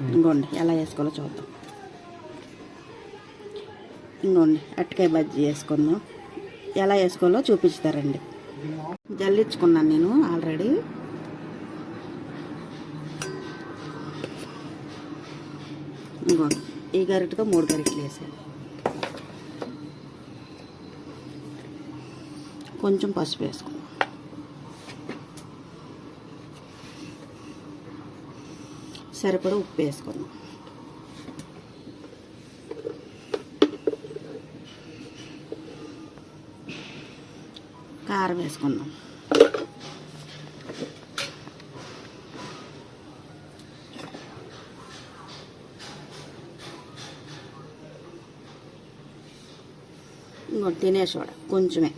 ఇంకోండి ఎలా వేసుకోవాలో చూద్దాం. ఇంకోండి అట్టకాయ బజ్జీ వేసుకుందాం. ఎలా వేసుకోవాలో చూపిస్తారండి. జల్లించుకున్నాను నేను ఆల్రెడీ. ఇంకోండి ఈ గరిటతో మూడు గరిటలు వేసాను కొంచెం పసుపు వేసుకుందాం సరిపడా ఉప్పు వేసుకుందాం. కారం వేసుకుందాం. ఇంకోటి తినే సోడా కొంచెమే.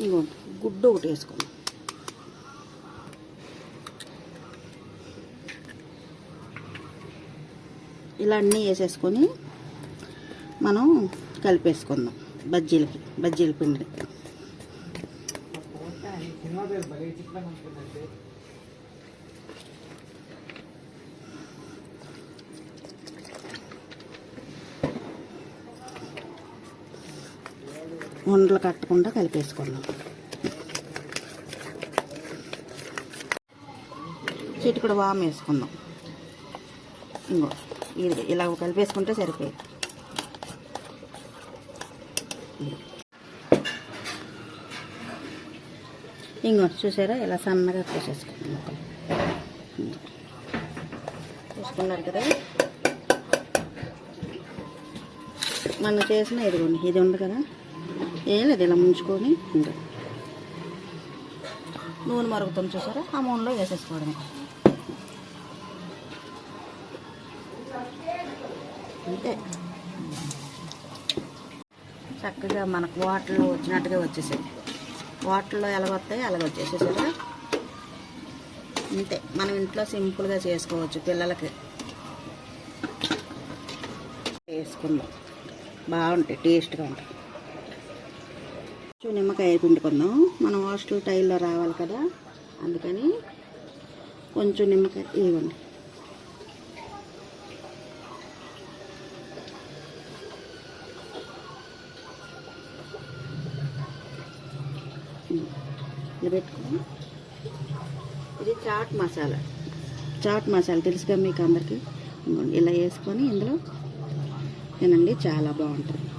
ఇంకోటి గుడ్డు ఒకటి వేసుకుందాం ఇలా అన్నీ వేసేసుకొని మనం కలిపేసుకుందాం బజ్జీలకి బజ్జీల పిండిని ఉండలు కట్టకుండా కలిపేసుకుందాం చిటికడు వామ్ వేసుకుందాం ఇంకో ఇది ఇలా కలిపేసుకుంటే సరిపోయింది. ఇంకో చూసారా? ఇలా సన్నగా కోసేసుకుందాం ముక్కలు చూసుకున్నారు కదా? మనం చేసిన ఇదిగోండి ఇది ఉంది కదా? ఏం లేదు ఇలా ముంచుకొని ఇంకా నూనె మరుగుతుంది చూసారా? ఆ నూనెలో వేసేసుకోవడం అంతే. చక్కగా మనకు వాటర్లో వచ్చినట్టుగా వచ్చేసాయి. వాటర్లో ఎలా వస్తాయి అలాగ వచ్చేసేసారా అంతే. మనం ఇంట్లో సింపుల్గా చేసుకోవచ్చు పిల్లలకి. వేసుకుందాం. బాగుంటాయి టేస్ట్గా ఉంటాయి. కొంచెం నిమ్మకాయ పిండుకుందాం. మనం హాస్టల్ టైల్లో రావాలి కదా. అందుకని కొంచెం నిమ్మకాయ ఇవ్వండి. ఇలా ఇది చాట్ మసాలా. చాట్ మసాలా తెలుసుగా మీకు అందరికీ? ఇలా వేసుకొని ఇందులో తినండి చాలా బాగుంటుంది.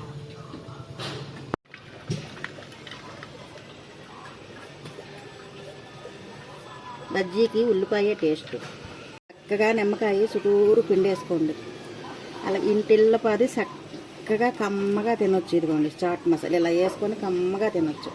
బజ్జీకి ఉల్లిపాయ టేస్ట్. చక్కగా నిమ్మకాయ చుట్టూరు పిండేసుకోండి. అలా ఇంటిల్లపాది చక్కగా కమ్మగా తినొచ్చు ఇదిగోండి చాట్ మసాలా. ఇలా వేసుకొని కమ్మగా తినొచ్చు.